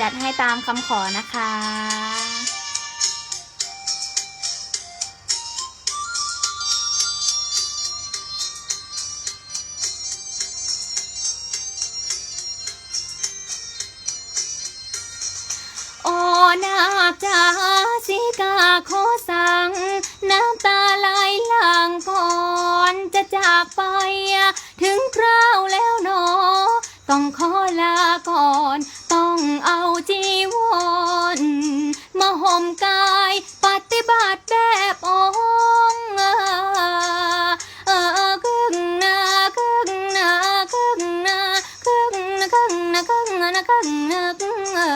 จัดให้ตามคำขอนะคะ โอ้นาคจาสิกาขอสั่งน้ำตาไหลหลังก่อนจะจากไป ถึงคราวแล้ว ต้องขอลาก่อน ต้องเอาจีวรมาห่มกายปฏิบัติแบบองค์ขึ้งนาครึ่งนาครึ่งนาครึ่งนาครึ่งนาครึ่งนาครึ่งนา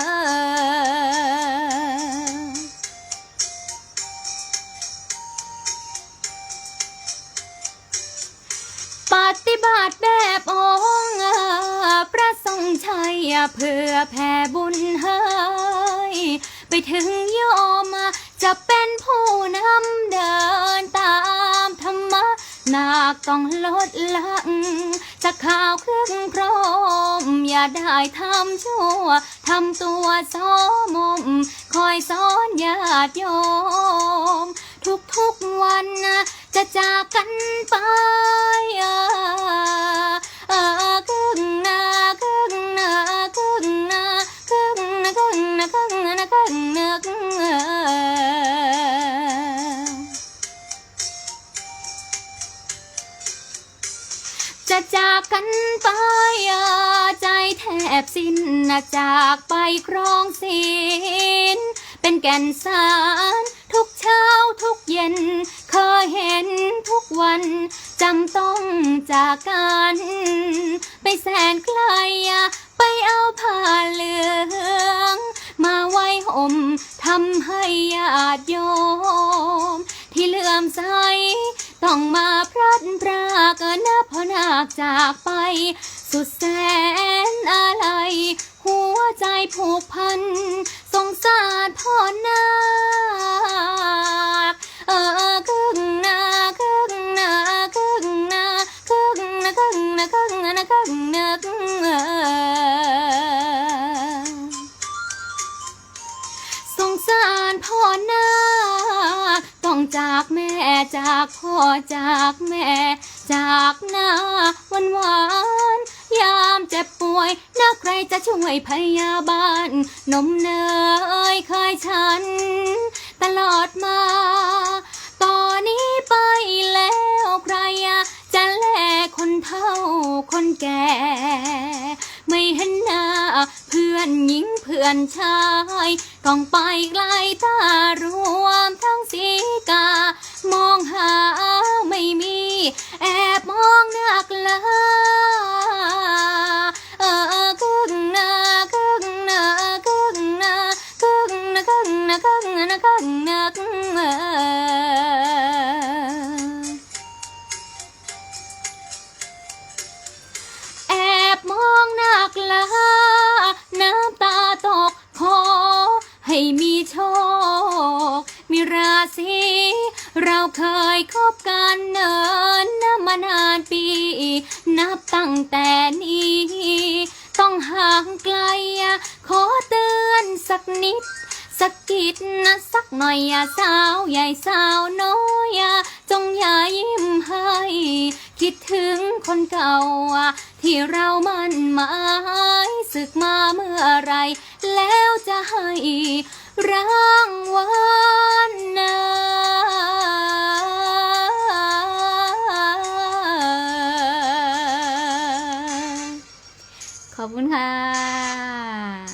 ปฏิบัติแบ ชัยเพื่อแผ่บุญให้ไปถึงโยมจะเป็นผู้นำเดินตามธรรมะนาคต้องลดละจะข่าวเครึ่องโครมอย่าได้ทำชั่วทำตัวโสมม คอยสอนญาติโยม ทุกๆวันจะจากกันไป จะจากกันไปใจแทบสิ้นนะจากไปครองศีลเป็นแก่นสารทุกเช้าทุกเย็น เคยเห็นทุกวันจำต้องจากกัน ไปแสนไกลไปเอาผ้าเหลือง มาไว้ห่มทำให้ญาติโยม ที่เลื่อมใสต้องมาพลัดพร สุดแสนอะไร หัวใจผูกพัน สงสารพ่อนาคเออครึ่งนาครึ่งนาครึ่งนาครึ่งนาครึ่งนาครึ่งนาครึ่งนาครึ่งนาสงสารพ่อนาคต้องจากแม่จากพ่อจากแม่จากนา วยนักใครจะช่วยพยาบาล นมเนยเคยฉัน ตลอดมา ตอนนี้ไปแล้วใครจะแลคนเฒ่าคนแก่ ไม่เห็นหน้าเพื่อนหญิงเพื่อนชาย ต้องไปไกลตารวมทั้ง ให้มีโชค มีราศีเราเคยคบกันเนินนะมานานปี นับตั้งแต่นี้ ต้องห่างไกล ขอเตือนสักนิดสักกิดนะสักหน่อยอย่าสาวใหญ่สาวน้อยจงอย่ายิ้มให้ คนเก่า ที่เรามั่นหมายศึกมาเมื่อไร แล้วจะให้รางวัลนะขอบคุณค่ะ